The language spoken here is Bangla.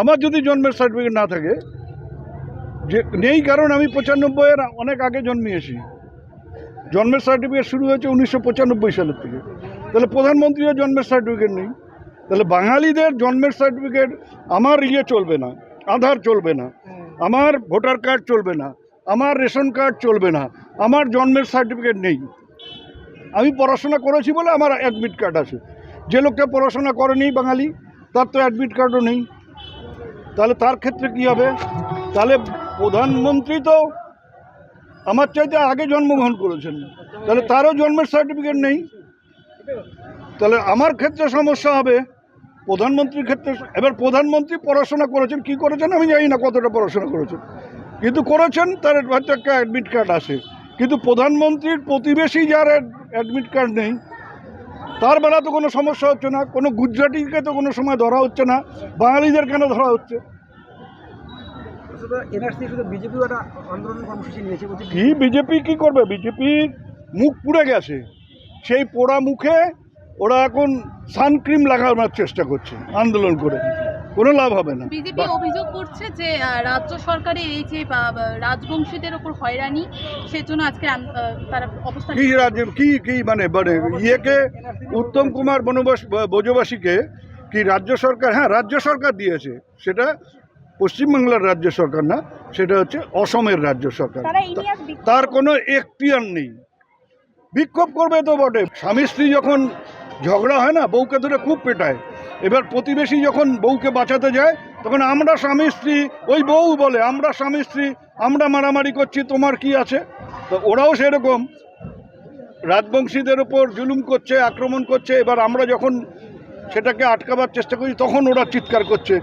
আমার যদি জন্মের সার্টিফিকেট না থাকে, যে, নেই কারণ আমি পঁচানব্বইয়ের অনেক আগে জন্মিয়েছি। জন্মের সার্টিফিকেট শুরু হয়েছে উনিশশো পঁচানব্বই সালের থেকে। তাহলে প্রধানমন্ত্রীর জন্মের সার্টিফিকেট নেই। তাহলে বাঙালিদের জন্মের সার্টিফিকেট আমার ইয়ে চলবে না, আধার চলবে না, আমার ভোটার কার্ড চলবে না, আমার রেশন কার্ড চলবে না, আমার জন্মের সার্টিফিকেট নেই। আমি পড়াশোনা করেছি বলে আমার অ্যাডমিট কার্ড আছে। যে লোকটা পড়াশোনা করেনি বাঙালি, তার তো অ্যাডমিট কার্ডও নেই। তাহলে তার ক্ষেত্রে কি হবে? তাহলে প্রধানমন্ত্রী তো আমার চাইতে আগে জন্মগ্রহণ করেছেন। তাহলে তারও জন্মের সার্টিফিকেট নেই। তাহলে আমার ক্ষেত্রে সমস্যা হবে। প্রধানমন্ত্রীর ক্ষেত্রে এবার প্রধানমন্ত্রী পড়াশোনা করেছেন, কি করেছেন আমি জানি না কতটা পড়াশোনা করেছেন। কিন্তু করেছেন, তার হয়তো একটা অ্যাডমিট কার্ড আছে কিন্তু প্রধানমন্ত্রীর প্রতিবেশী যার অ্যাডমিট কার্ড নেই তার বেলা তো কোনো সমস্যা হচ্ছে না কোনো গুজরাটিকে তো কোনো সময় ধরা হচ্ছে না বাঙালিদের কেন ধরা হচ্ছে? কি বিজেপি কি করবে? বিজেপির মুখ পুড়ে গেছে। সেই পোড়া মুখে ওরা এখন সানক্রিম লাগানোর চেষ্টা করছে আন্দোলন করে। কোনো লাভ হবে না। বিজেপি অভিযোগ করছে যে রাজ্য সরকারের এই যে রাজবংশীদের ওপর হয়রানি সেজন্য আজকে তারা অবস্থান কি রাজ্য কি কি মানে মানে ইয়েকে উত্তম কুমার বনবাস বজবাসীকে কি রাজ্য সরকার হ্যাঁ রাজ্য সরকার দিয়েছে। সেটা পশ্চিমবাংলার রাজ্য সরকার না সেটা হচ্ছে অসমের রাজ্য সরকার। তার কোনো এখতিয়ার নেই। বিক্ষোভ করবে তো বটে। স্বামী স্ত্রী যখন ঝগড়া হয় না বউকে ধরে খুব পেটায়। এবার প্রতিবেশী যখন বউকে বাঁচাতে যায়, তখন আমরা স্বামী, স্ত্রী, ওই বউ বলে, আমরা স্বামী, স্ত্রী, আমরা মারামারি করছি, তোমার কি আছে? তো ওরাও সেরকম। রাজবংশীদের ওপর জুলুম করছে, আক্রমণ করছে, এবার আমরা যখন সেটাকে আটকাবার চেষ্টা করি, তখন ওরা চিৎকার করছে।